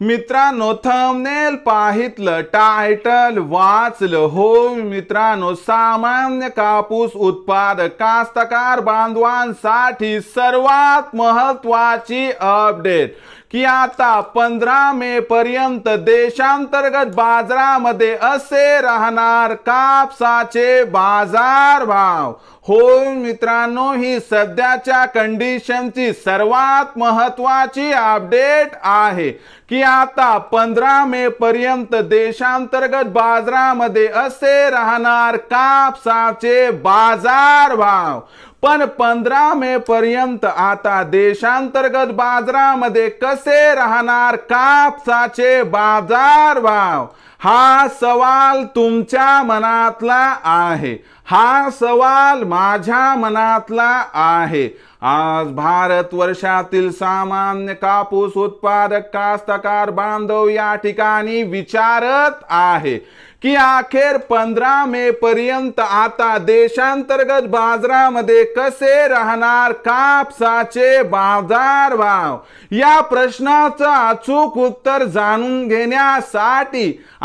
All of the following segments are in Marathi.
मित्रांनो थंबनेल पाहितलं टायटल वाचलं. हो मित्रांनो सामान्य कापूस उत्पादक कास्तकार बांधवांसाठी सर्वात महत्वाची अपडेट की आता पंधरा मे पर्यंत देशांतर्गत बाजारामध्ये असे राहणार कापसाचे बाजार भाव हो मित्रांनो ही सध्याच्या कंडिशनची सर्वात महत्वाची अपडेट आहे. की आता पंधरा मे पर्यंत देशांतर्गत बाजारामध्ये असे राहणार कापसाचे बाजार भाव. पण पंधरा मे पर्यंत आता देशांतर्गत बाजारामध्ये कसे राहणार कापसाचे बाजार भाव? हा सवाल तुमच्या मनातला आहे. हा सवाल माझ्या मनातला आहे. आज भारत वर्षातील सामान्य कापूस उत्पादक कास्तकार बांधव या ठिकाणी विचारत आहे की अखेर पंधरा मे पर्यंत आता देशांतर्गत बाजारामध्ये कसे राहणार कापसाचे बाजार भाव? या प्रश्नाचं अचूक उत्तर जाणून घेण्यासाठी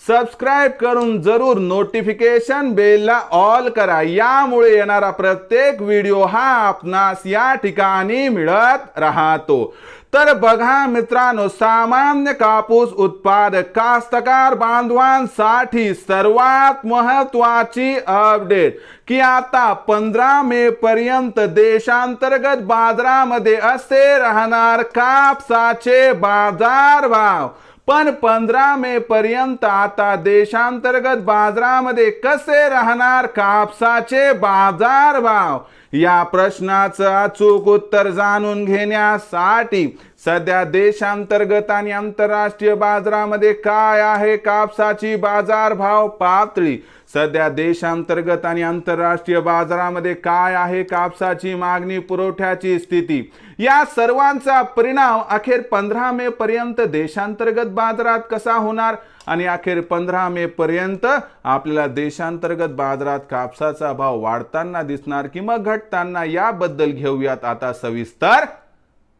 सबस्क्राईब करून जरूर नोटिफिकेशन बेलला ऑल करा. यामुळे येणारा प्रत्येक व्हिडिओ हा आपणास या ठिकाणी मिळत राहतो. तर बघा मित्रांनो सामान्य कापूस उत्पादक कास्तकार बांधवांसाठी सर्वात महत्वाची अपडेट की आता पंधरा मे पर्यंत देशांतर्गत बाजारामध्ये असे राहणार कापसाचे बाजार भाव पण पंधरा मे पर्यंत आता देशांतर्गत बाजारामध्ये कसे राहणार कापसाचे बाजार भाव या प्रश्नाचं अचूक उत्तर जाणून घेण्यासाठी सध्या देशांतर्गत आणि आंतरराष्ट्रीय बाजारामध्ये काय आहे? कापसाची बाजार भाव पातळी सध्या देशांतर्गत आणि आंतरराष्ट्रीय बाजारामध्ये काय आहे? कापसाची मागणी पुरवठ्याची स्थिती. या सर्वांचा परिणाम अखेर पंधरा मे पर्यंत देशांतर्गत बाजारात कसा होणार? आणि अखेर पंधरा मे पर्यंत आपल्याला देशांतर्गत बाजारात कापसाचा भाव वाढताना दिसणार की मग घटताना? याबद्दल घेऊयात आता सविस्तर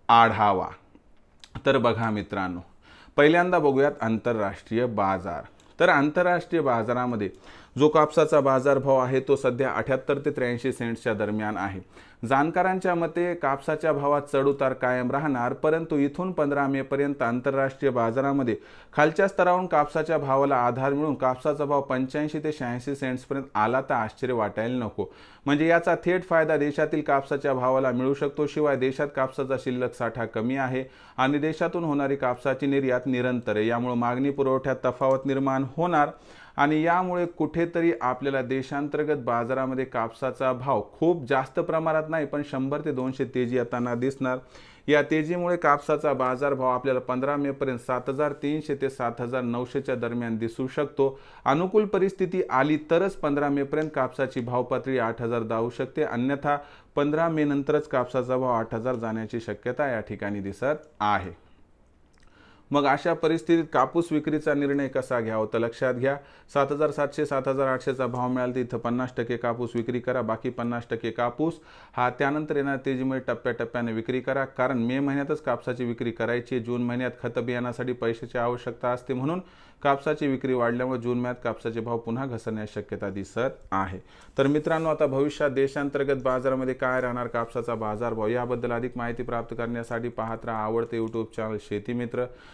आढावा. तर बघा मित्रांनो पहिल्यांदा बघूयात आंतरराष्ट्रीय बाजार. तर आंतरराष्ट्रीय बाजारामध्ये जो कापसाचा बाजारभाव आहे तो सध्या अठ्याहत्तर ते त्र्याऐंशी सेंट्सच्या दरम्यान आहे. जाणकारांच्या मते कापसाच्या भावात चढउतार कायम राहणार परंतु इथून पंधरा मे पर्यंत आंतरराष्ट्रीय बाजारामध्ये खालच्या स्तरावरून कापसाच्या भावाला आधार मिळून कापसाचा भाव पंच्याऐंशी ते शहाऐंशी सेंट्सपर्यंत आला तर आश्चर्य वाटायला नको. म्हणजे याचा थेट फायदा देशातील कापसाच्या भावाला मिळू शकतो शिवाय देशात कापसाचा शिल्लक साठा कमी आहे आणि देशातून होणारी कापसाची निर्यात निरंतर आहे. यामुळे मागणी पुरवठ्यात तफावत निर्माण होणार आणि यामुळे कुठेतरी आपल्याला देशांतर्गत बाजारामध्ये कापसाचा भाव खूप जास्त प्रमाणात नाही पण शंभर ते दोनशे तेजी येताना दिसणार. या तेजीमुळे कापसाचा बाजारभाव आपल्याला पंधरा मे पर्यंत सात हजार तीनशे ते सात हजार नऊशेच्या दरम्यान दिसू शकतो. अनुकूल परिस्थिती आली तरच पंधरा मे पर्यंत कापसाची भावपातळी आठ हजार जाऊ शकते. अन्यथा पंधरा मे नंतरच कापसाचा भाव आठ हजार जाण्याची शक्यता या ठिकाणी दिसत आहे. मग अशा परिस्थितीत कापूस विक्रीचा निर्णय कसा घ्यावा? तर लक्षात घ्या सात हजार सातशे सात हजार आठशेचा भाव मिळाला तिथं पन्नास टक्के कापूस विक्री करा बाकी पन्नास टक्के कापूस. हा त्यानंतर येणार तेजीमुळे टप्प्याटप्प्याने विक्री करा कारण मे महिन्यातच कापसाची विक्री करायची जून महिन्यात खत बियाण्यासाठी पैशाची आवश्यकता असते म्हणून कापसाची विक्री वाढल्यामुळे जून महिन्यात कापसाचे भाव पुन्हा घसरण्याची शक्यता दिसत आहे. तर मित्रांनो आता भविष्यात देशांतर्गत बाजारामध्ये काय राहणार? कापसाचा बाजारभाव याबद्दल अधिक माहिती प्राप्त करण्यासाठी पाहत राहा आवडते यूट्यूब चॅनल शेती मित्र.